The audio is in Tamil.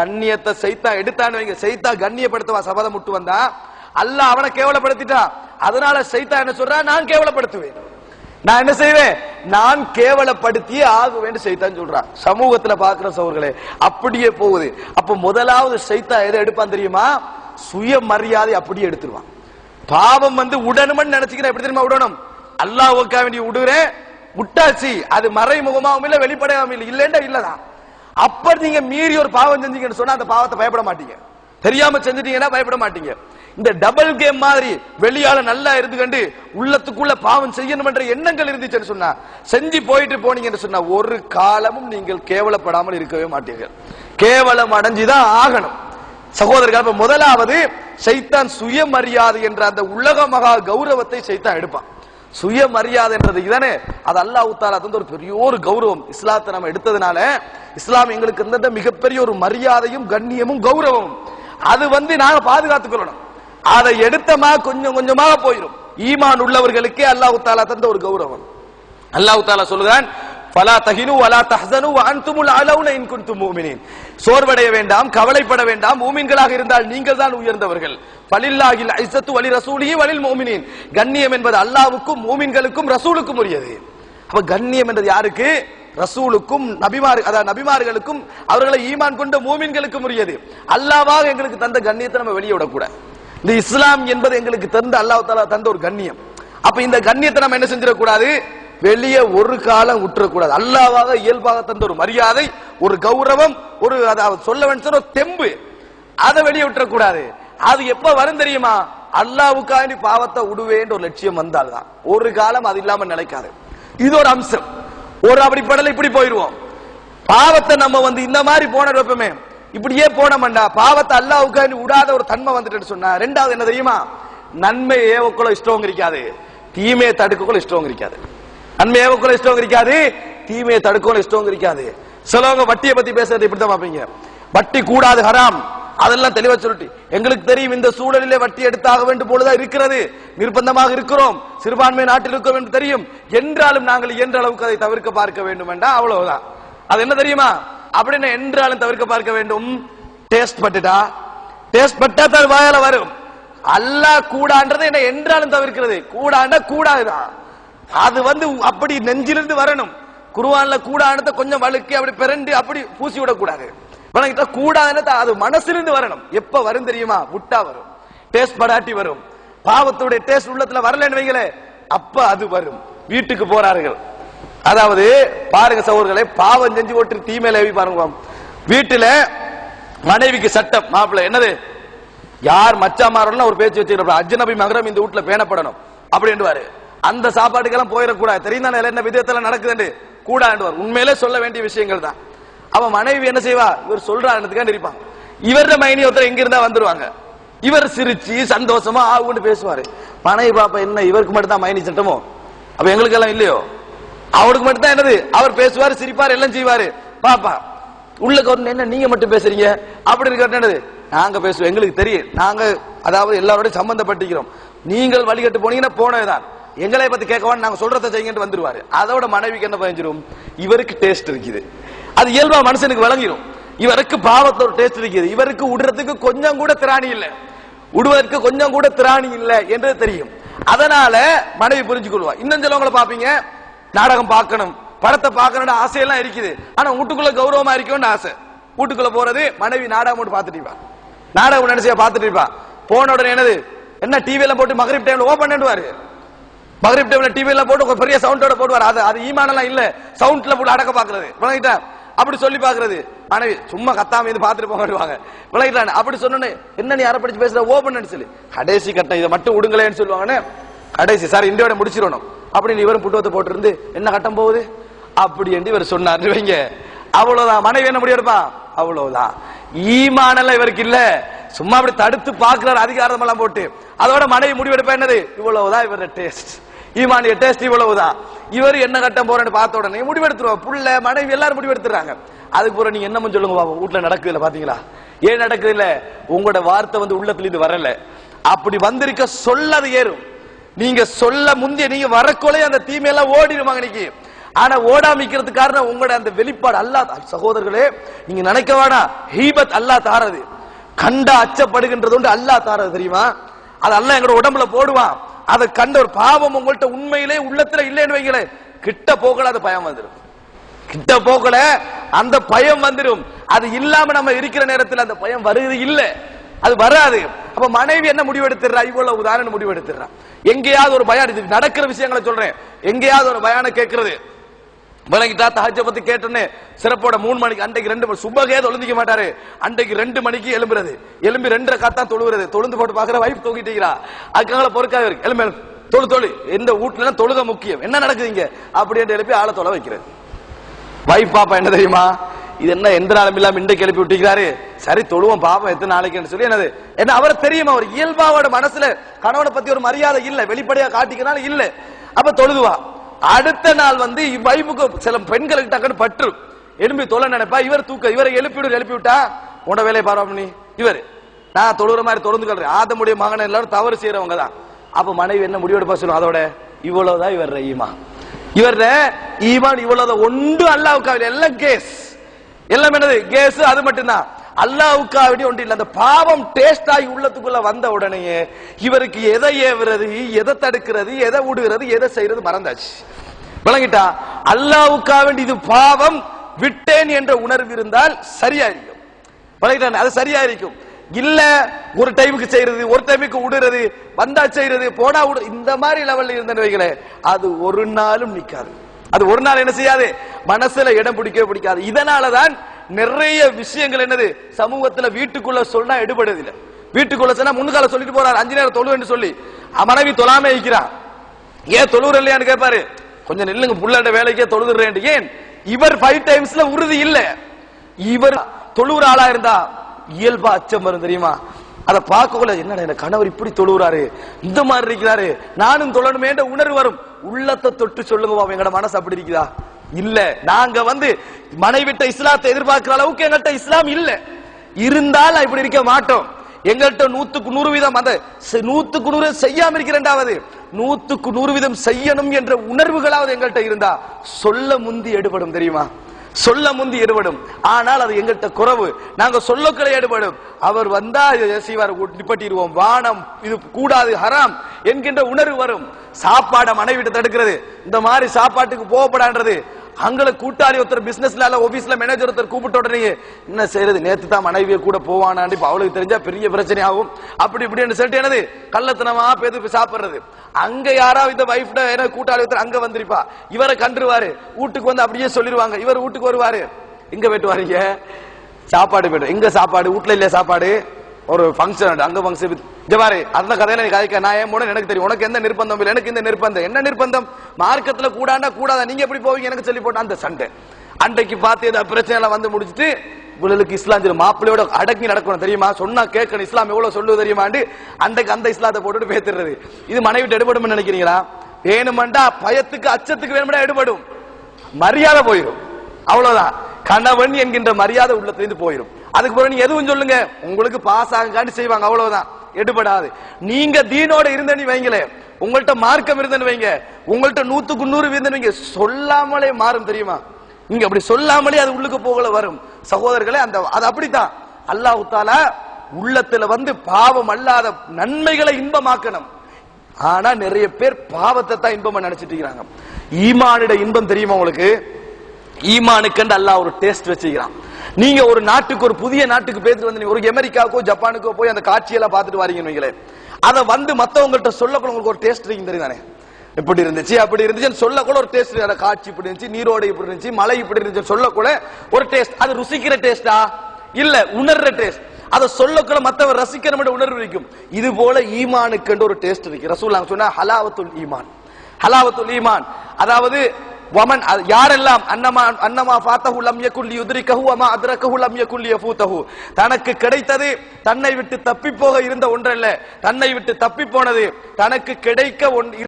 கண்ணியத்தை செய்தா எடுத்தான்னு வைங்க. செய்தா கண்ணியப்படுத்துவா சபதம் முட்டு வந்தா. அல்ல அவனை கேவலப்படுத்திட்டான் அதனால செய்தா என்ன சொல்றா? நான் கேவலப்படுத்துவேன். நான் என்ன செய்வேன்? நான் கேவலப்படுத்தியே ஆகுவேன்னு சைத்தான் சொல்றான் சமூகத்துல பாக்குற சோர்களே அப்படியே போகுது. அப்ப முதலாவது சைத்தா எதை எடுப்பான் தெரியுமா? சுயமரியாதை அப்படியே எடுத்துருவான். பாவம் வந்து உடனுமன்னு நினைச்சுக்கிறேன் எப்படி தெரியுமா உடனும் அல்லாஹ்வுக்காக வேண்டிய விடுறேன் விட்டாச்சு அது மறைமுகமாவும் இல்ல வெளிப்படையாவும் இல்ல. இல்லைண்டா இல்லதான். அப்ப நீங்க மீறி ஒரு பாவம் செஞ்சீங்கன்னு சொன்னா அந்த பாவத்தை பயப்பட மாட்டீங்க. தெரியாம செஞ்சிட்டீங்கன்னா பயப்பட மாட்டீங்க. இந்த டபுள் கேம் மாதிரி வெளியால நல்லா இருந்துகண்டு உள்ளத்துக்குள்ள பாவம் செய்யணும்ன்ற எண்ணங்கள் இருந்துச்சுன்னு சொன்னா செஞ்சு போயிட்டு போனீங்கன்னு சொன்னா ஒரு காலமும் நீங்கள் கேவலப்படாமல் இருக்கவே மாட்டீர்கள். கேவலம் அடைஞ்சுதான் ஆகணும். சகோதரர்கள் முதலாவது சைத்தான் சுயமரியாதை என்ற அந்த உலக மகா கௌரவத்தை சைத்தான் எடுப்பான். சுயமரியாதை என்றது. அது அல்லாஹ் தாலா தந்த ஒரு பெரிய ஒரு கௌரவம். இஸ்லாத்தை நம்ம எடுத்ததுனால இஸ்லாம் எங்களுக்கு இருந்த மிகப்பெரிய ஒரு மரியாதையும் கண்ணியமும் கௌரவமும். அது வந்து நாங்க பாதுகாத்துக்கொள்ளணும். அதை எடுத்தமா கொஞ்சம் கொஞ்சமாக போயிடும் ஈமான் உள்ளவர்களுக்கே அல்லாஹ் தாலா தந்த ஒரு கௌரவம். அல்லாஹ் தாலா சொல்லுதான் பலா தஹினு வலா தஹ்சனு அன்துமுல் அலவுன இன் குன்தும் மூமினின் சோர்வடைய வேண்டாம் கவலைப்பட வேண்டாம். மூமின்களாக இருந்தால் நீங்கள் தான் உயர்ந்தவர்கள். பலில்லாஹில் ஐசத்து வலி ரசூலிஹி வலில் மூமினின். கண்ணியம் என்பது அல்லாவுக்கும் மூமின்களுக்கும் ரசூலுக்கும் உரியது. அப்ப கண்ணியம் என்றது யாருக்கு? ரசூலுக்கும் நபிமார் அதாவது நபிமார்களுக்கும் அவர்களை ஈமான் கொண்ட மூமின்களுக்கும் உரியது. அல்லாவாக எங்களுக்கு தந்த கண்ணியத்தை நம்ம வெளியே விடக்கூடாது இந்த இஸ்லாம் என்பது எங்களுக்கு தந்த அல்லாஹ் தந்த ஒரு கண்ணியம். அப்ப இந்த கண்ணியத்தை நம்ம என்ன செஞ்சிடக்கூடாது? வெளியே ஒரு காலம் விட்டுறக்கூடாது அல்லாவாக இயல்பாக தந்த ஒரு மரியாதை ஒரு கௌரவம் ஒரு சொல்ல வேண்டிய தெம்பு. அதை வெளியே விட்டுறக்கூடாது. அது எப்ப வரும் தெரியுமா? அல்லாவுக்காண்டி பாவத்தை விடுவேன்ற ஒரு லட்சியம் வந்தால்தான். ஒரு காலம் அது இல்லாம நினைக்காது இது ஒரு அம்சம். ஒரு அப்படி படல இப்படி போயிருவோம். பாவத்தை நம்ம வந்து இந்த மாதிரி போன எப்பவுமே இப்படியே போனோம்டா பாவத்தை அல்லாவுக்காண்டி விடாத ஒரு தன்மை வந்துட்டு சொன்னா ரெண்டாவது என்ன தெரியுமா? நன்மை ஏவக்குள்ள இஷ்டம் இருக்காது தீமையை தடுக்கக்குள்ள இஷ்டம் இருக்காது நன்மை கூட இஷ்டம் இருக்காது தீமையை தடுக்கவும் இஷ்டம் இருக்காது சிலவங்க வட்டியை பத்தி பேசுறது இப்படிதான் பார்ப்பீங்க. வட்டி கூடாது ஹராம். அதெல்லாம் தெளிவா சொல்லிட்டு எங்களுக்கு தெரியும் இந்த சூழலிலே வட்டி எடுத்தாக வேண்டும் போலதான் இருக்கிறது. நிர்பந்தமாக இருக்கிறோம். சிறுபான்மை நாட்டில் இருக்கோம் என்று தெரியும். என்றாலும் நாங்கள் இயன்ற அளவுக்கு அதை தவிர்க்க பார்க்க வேண்டும் என்றா அவ்வளவுதான். அது என்ன தெரியுமா? அப்படின்னு என்றாலும் தவிர்க்க பார்க்க வேண்டும். டேஸ்ட் பட்டுட்டா? டேஸ்ட் பட்டா தான் வாயால வரும். அல்லாஹ் கூடான்றது என்ன என்றாலும் தவிர்க்கிறது. கூடாண்டா கூடாதுதான். அது வந்து அப்படி நெஞ்சிலிருந்து வரணும். குருவான்ல கூடானத்தை கொஞ்சம் வழுக்கி அப்படி பிறண்டு அப்படி பூசி விடக்கூடாது. வணங்கிட்டா கூடாதுன்னு அது மனசிலிருந்து வரணும். எப்ப வரும் தெரியுமா? முட்டா வரும். டேஸ்ட் படாட்டி வரும். பாவத்துடைய டேஸ்ட் உள்ளத்துல வரலன்னு வைங்களே அப்ப அது வரும். வீட்டுக்கு போறார்கள். அதாவது பாருங்க சகோதரர்களே பாவம் செஞ்சு போட்டு தீமையில ஏவி பாருங்க. வீட்டுல மனைவிக்கு சட்டம் மாப்பிள்ளை என்னது? யார் மச்சா மாறணும் ஒரு பேச்சு வச்சுக்கிறப்ப அஜ்னபி மகரம் இந்த வீட்டுல பேணப்படணும். அப்படின்னுவாரு அந்த சாப்பாட்டுக்கெல்லாம் போயிடக்கூடாது. தெரியும் தானே என்ன விதத்துல நடக்குதுன்னு? கூடாண்டுவார் உண்மையிலே சொல்ல வேண்டிய விஷயங்கள் தான். அவன் மனைவி என்ன செய்வா? இவர் சொல்றாருன்றதுக்காண்டி இருப்பான். இவர மைனி ஒருத்தர் எங்க இருந்தா வந்துருவாங்க. இவர் சிரிச்சு சந்தோஷமா ஆகுன்னு பேசுவாரு. மனைவி பாப்பா என்ன இவருக்கு மட்டும் தான் மைனி சட்டமோ? அப்ப எங்களுக்கு எல்லாம் இல்லையோ? அவருக்கு மட்டும் தான் என்னது? அவர் பேசுவாரு சிரிப்பாரு எல்லாம் செய்வாரு. பாப்பா உள்ள கவர்னர் என்ன நீங்க மட்டும் பேசுறீங்க? அப்படி இருக்க என்னது? நாங்க பேசுவோம். எங்களுக்கு தெரியும். நாங்க அதாவது எல்லாரோட சம்பந்தப்பட்டிருக்கிறோம். நீங்கள் வழிகட்டு போனீங்கன்னா போனதுதான். எங்களை பத்தி கேட்கவான்னு நாங்க சொல்றத செய்யுங்கன்னு வந்துருவாரு. அதோட மனைவிக்கு என்ன பயஞ்சிரும் இவருக்கு டேஸ்ட் இருக்குது. அது இயல்பா மனுஷனுக்கு வழங்கிடும் இவருக்கு பாவத்தோட ஒரு டேஸ்ட் இருக்குது. இவருக்கு விடுறதுக்கு கொஞ்சம் கூட திராணி இல்லை. விடுவதற்கு கொஞ்சம் கூட திராணி இல்லை என்று தெரியும். அதனால மனைவி புரிஞ்சு கொள்வா இன்னும் சிலவங்களை பாப்பீங்க நாடகம் பார்க்கணும். படத்தை பார்க்கணும்னு ஆசையெல்லாம் இருக்குது. ஆனா வீட்டுக்குள்ள கௌரவமா இருக்கணும்னு ஆசை. வீட்டுக்குள்ள போறது மனைவி நாடகம் போட்டு பார்த்துட்டு இருப்பா. நாடகம் நினைச்சியா பார்த்துட்டு இருப்பா. போன உடனே என்னது? என்ன டிவி எல்லாம் போட்டு மகரிப் டைம்ல ஓபன் பண்ணிடுவாரு. மகரிப் டைம்ல டிவி எல்லாம் போட்டு பெரிய சவுண்டோட போடுவார். அது அது ஈமானெல்லாம் இல்ல. சவுண்ட்ல போட்டு அடக்க பாக்குறது. விளங்கிட்டா? அப்படி சொல்லி பாக்குறது. மனைவி சும்மா கத்தாம இது பாத்துட்டு போங்க விளங்கிட்டான். அப்படி சொன்னோன்னே என்ன நீ யாரை படிச்சு பேசுற? ஓபன் சொல்லி. கடைசி கட்டம் இதை மட்டும் விடுங்களேன்னு சொல்லுவாங்கன்னு கடைசி சார் இந்தியோட முடிச்சிடணும். அப்படின்னு இவரும் புட்டுவத்தை போட்டிருந்து என்ன கட்டம் போகுது? அப்படி என்று இவர் சொன்னார். வைங்க அவ்வளவுதான். மனைவி என்ன முடிவெடுப்பான் அவ்வளவுதான். ஈமானெல்லாம் இவருக்கு இல்ல. சும்மா அப்படி தடுத்து பாக்குறாரு அதிகாரம் எல்லாம் போட்டு. அதோட மனைவி முடிவெடுப்பா என்னது? இவ்வளவுதான் இவரோட டேஸ்ட் ஈமானிய டேஸ்ட் இவ்வளவுதான். இவர் என்ன கட்டம் போறேன்னு பார்த்த உடனே முடிவெடுத்துருவா புள்ள மனைவி எல்லாரும் முடிவெடுத்துறாங்க அதுக்கு போற நீங்க என்னமும் சொல்லுங்க பாப்போம் வீட்டுல நடக்குது இல்ல பாத்தீங்களா? ஏன் நடக்குது இல்ல? உங்களோட வார்த்தை வந்து உள்ளத்துல இருந்து வரல. அப்படி வந்திருக்க சொல்லாது ஏறும். நீங்க சொல்ல முந்தைய நீங்க வரக்கொலை அந்த தீமையெல்லாம் ஓடிடுவாங்க இன்னைக்கு. ஆனா ஓடாமிக்கிறது காரணம் உங்களோட அந்த வெளிப்பாடு அல்லா சகோதரர்களே நீங்க நினைக்க வேணாம் ஹீபத் அல்லாஹ் தாரது. கண்டா அச்சப்படுகின்றது உண்டு அல்லாஹ் தாரது தெரியுமா? அது அல்ல எங்களோட உடம்புல போடுவான். அதை கண்ட ஒரு பாவம் உங்கள்ட்ட உண்மையிலே உள்ளத்துல இல்லைன்னு வைங்களே கிட்ட போகல அது பயம் வந்துடும் கிட்ட போகல அந்த பயம் வந்துடும் அது இல்லாம நம்ம இருக்கிற நேரத்தில் அந்த பயம் வருது இல்ல. அது வராது. அப்ப மனைவி என்ன முடிவெடுத்துறா? இவ்வளவு உதாரணம் முடிவெடுத்துறா. எங்கேயாவது ஒரு பயம் நடக்கிற விஷயங்களை சொல்றேன். எங்கேயாவது ஒரு பயான கேட்கறது விளங்கிட்டா தஹஜ பத்தி கேட்டோன்னே சிறப்போட மூணு மணிக்கு அன்றைக்கு ரெண்டு மணி சுபகே தொழுந்திக்க மாட்டாரு. அன்றைக்கு ரெண்டு மணிக்கு எலும்புறது எலும்பி ரெண்டரை காத்தான் தொழுகிறது தொழுந்து போட்டு பாக்குற வைஃப் தூக்கிட்டீங்களா அதுக்காக பொறுக்காக இருக்கு. எலும்பு எலும்பு. தொழு தொழு. எந்த வீட்டுல தொழுக முக்கியம். என்ன நடக்குதுங்க அப்படி என்று எழுப்பி ஆளை தொலை வைக்கிறது. வைஃப் பாப்பா என்ன தெரியுமா? இது என்ன எந்த நாளும் இல்லாம இன்றைக்கு எழுப்பி விட்டுக்கிறாரு சரி தொழுவோம் பாப்போம் எத்தனை நாளைக்குன்னு சொல்லி என்னது? என்ன அவரை தெரியுமா? அவர் இயல்பாவோட மனசுல கணவனை பத்தி ஒரு மரியாதை இல்ல. வெளிப்படையா காட்டிக்கிறனால இல்ல. அப்ப தொழுதுவா. அடுத்த நாள் வந்து வைமுக சில பெண்களுக்கு டக்குன்னு பற்று. எலும்பி தொலை நினைப்பா இவர் தூக்க இவரை எழுப்பிவிடு எழுப்பி விட்டா உன வேலையை பாரு நீ இவர். நான் தொழுற மாதிரி தொடர்ந்து கொள்றேன் ஆதமுடைய மகன் எல்லாரும் தவறு செய்யறவங்க தான். அப்ப மனைவி என்ன முடிவெடுப்பா சொல்லும் அதோட இவ்வளவுதான் இவர் ஈமான் இவர் ஈமான் இவ்வளவுதான் ஒன்று அல்லாவுக்காக எல்லாம் கேஸ். எல்லாம் என்னது? கேஸ் அது மட்டும்தான். அல்லாவுக்காக ஒன்று இல்லை. அந்த பாவம் டேஸ்ட் ஆகி உள்ளத்துக்குள்ள வந்த உடனேயே இவருக்கு எதை ஏவுறது எதை தடுக்கிறது எதை விடுகிறது எதை செய்யறது மறந்தாச்சு. விளங்கிட்டா? அல்லாவுக்காக வேண்டி இது பாவம் விட்டேன் என்ற உணர்வு இருந்தால் சரியா இருக்கும் அது சரியா இருக்கும் இல்ல ஒரு டைமுக்கு செய்யறது ஒரு டைமுக்கு விடுறது வந்தா செய்யறது போனா விடு இந்த மாதிரி லெவல்ல இருந்த வைங்களேன் அது ஒரு நாளும் நிக்காது. அது ஒரு நாள் என்ன செய்யாது? மனசுல இடம் பிடிக்கவே பிடிக்காது. இதனாலதான் நிறைய விஷயங்கள் என்னது? சமூகத்துல வீட்டுக்குள்ள சொன்னா எடுபடுது இல்ல. வீட்டுக்குள்ள சொன்னா முன்னுக்கால சொல்லிட்டு போறாரு. அஞ்சு நேரம் தொழுவேன்னு சொல்லி. மனைவி தொழாம இருக்கிறான் ஏன் தொழுவுற இல்லையான்னு கேட்பாரு கொஞ்சம் நில்லுங்க புள்ளாண்ட வேலைக்கே தொழுதுறேன் ஏன்? இவர் ஃபைவ் டைம்ஸ்ல உறுதி இல்ல. இவர் தொழுவுற ஆளா இருந்தா இயல்பா அச்சம் வரும் தெரியுமா? அதை பார்க்கக்குள்ள என்னடா என் கணவர் இப்படி தொழுவுறாரு? இந்த மாதிரி இருக்கிறாரு. நானும் தொழணுமேன்ற உணர்வு வரும். உள்ளத்தை தொட்டு சொல்லுங்க பாப்போம், எங்கட மனசு அப்படி இருக்குதா? இல்ல. நாங்க வந்து மனைவிட்ட இஸ்லாத்தை எதிர்பார்க்கிற அளவுக்கு எங்கள்கிட்ட இஸ்லாம் இல்ல. இருந்தால் இப்படி இருக்க மாட்டோம். எங்கள்கிட்ட நூத்துக்கு நூறு வீதம் அந்த நூத்துக்கு நூறு செய்யாம இருக்கிறேன்டாவது. நூத்துக்கு நூறு வீதம் செய்யணும் என்ற உணர்வுகளாவது எங்கள்கிட்ட இருந்தா சொல்ல முந்தி எடுபடும் தெரியுமா? சொல்ல முந்தி எடுபடும். ஆனால் அது எங்கள்கிட்ட குறவு. நாங்க சொல்லக்களை எடுபடும். அவர் வந்தா செய்வார் நிப்பட்டிடுவோம் வானம் இது கூடாது ஹராம் என்கின்ற உணர்வு வரும். சாப்பாடை மனைவிட்டு தடுக்கிறது. இந்த மாதிரி சாப்பாட்டுக்கு போகப்படான்றது. அங்கள கூட்டாளி ஒருத்தர் பிசினஸ்ல இல்ல ஆபீஸ்ல மேனேஜர் ஒருத்தர் கூப்பிட்ட உடனே என்ன செய்யறது நேத்து தான் மனைவியை கூட போவானான்னு இப்ப அவளுக்கு தெரிஞ்சா பெரிய பிரச்சனை ஆகும் அப்படி இப்படின்னு சொல்லிட்டு என்னது? கள்ளத்தனமா பேது சாப்பிடுறது. அங்க யாராவது இந்த வைஃப்ட என்ன கூட்டாளி ஒருத்தர் அங்க வந்திருப்பா. இவரை கண்டுருவாரு. வீட்டுக்கு வந்து அப்படியே சொல்லிடுவாங்க. இவர் வீட்டுக்கு வருவாரு. எங்க போயிட்டு வரீங்க? சாப்பாடு போயிட்டு எங்க சாப்பாடு? வீட்டுல இல்லையா சாப்பாடு? ஒரு ஃபங்க்ஷன் அங்க ஃபங்க்ஷன் ஜவாரி அந்த கதையில நீ கதைக்க நான் ஏன் எனக்கு தெரியும். உனக்கு எந்த நிர்பந்தம் இல்லை? எனக்கு இந்த நிர்பந்தம். என்ன நிர்பந்தம்? மார்க்கத்துல கூடாண்டா கூடாதா? நீங்க எப்படி போவீங்க? எனக்கு சொல்லி போட்டா. அந்த சண்டை. அன்றைக்கு பார்த்து ஏதாவது பிரச்சனை எல்லாம் வந்து முடிச்சிட்டு இவளுக்கு இஸ்லாம் சொல்லி மாப்பிள்ளையோட அடக்கி நடக்கணும். தெரியுமா? சொன்னா கேட்கணும். இஸ்லாம் எவ்வளவு சொல்லுவது தெரியுமாண்டு அன்றைக்கு அந்த இஸ்லாத்தை போட்டுட்டு பேத்துறது இது மனைவிட்டு எடுபடும் நினைக்கிறீங்களா? வேணுமெண்டா பயத்துக்கு அச்சத்துக்கு வேணுமெண்டா எடுபடும். மரியாதை போயிடும். அவ்வளவுதான். கணவன் என்கின்ற மரியாதை உள்ளத்திலிருந்து போயிடும். அதுக்கு பிறகு நீங்க எதுவும் சொல்லுங்க. உங்களுக்கு பாஸ் ஆகாண்டி செய்வாங்க. அவ்வளவுதான். எடுபடாது. நீங்க தீனோட இருந்தேன்னு வைங்களே உங்கள்ட்ட மார்க்கம் இருந்தேன்னு வைங்க. உங்கள்ட்ட நூத்துக்கு நூறு இருந்தேன்னு வைங்க. சொல்லாமலே மாறும் தெரியுமா? நீங்க அப்படி சொல்லாமலே அது உள்ளுக்கு போகல வரும். சகோதரர்களே அந்த அது அப்படித்தான். அல்லாஹு தாலா உள்ளத்துல வந்து பாவம் அல்லாத நன்மைகளை இன்பமாக்கணும். ஆனா நிறைய பேர் பாவத்தை தான் இன்பமா நினைச்சிட்டு இருக்கிறாங்க. ஈமானிட இன்பம் தெரியுமா உங்களுக்கு? ஈமானுக்கு அல்லாஹ் ஒரு டேஸ்ட் வச்சுக்கிறான். நீங்க ஒரு நாட்டுக்கு ஒரு புதிய நாட்டுக்கு பேசிட்டு வந்து நீங்க ஒரு அமெரிக்காவுக்கோ ஜப்பானுக்கோ போய் அந்த காட்சியெல்லாம் பார்த்துட்டு வரீங்கன்னு வைங்களேன். அதை வந்து மத்தவங்கள்ட்ட சொல்லக்கூட உங்களுக்கு ஒரு டேஸ்ட் இருக்கும் தெரியுதானே இப்படி இருந்துச்சு அப்படி இருந்துச்சு சொல்ல கூட ஒரு டேஸ்ட் அந்த காட்சி இப்படி இருந்துச்சு நீரோடு இப்படி இருந்துச்சு மலை இப்படி இருந்துச்சு சொல்ல கூட ஒரு டேஸ்ட் அது ருசிக்கிற டேஸ்டா இல்ல உணர்ற டேஸ்ட் அதை சொல்லக்குள்ள மத்தவர் ரசிக்கிற உணர்வு இருக்கும். இது போல ஈமானுக்கு ஒரு டேஸ்ட் இருக்கு. ரசூல் சொன்னா ஹலாவத்துல் ஈமான். ஹலாவத்துல் ஈமான். அதாவது வமன் யாரெல்லாம் அன்னமா அன்னமா பாத்தஹு லம் யகுல் யுத்ரிகஹு வமா அத்ரகஹு லம் யகுல் யஃபூதஹு தனக்கு கிடைத்தது தன்னை விட்டு தப்பி போக இருந்த ஒன்றல்ல. தன்னை விட்டு தப்பி போனது தனக்கு கிடைக்க ஒன்று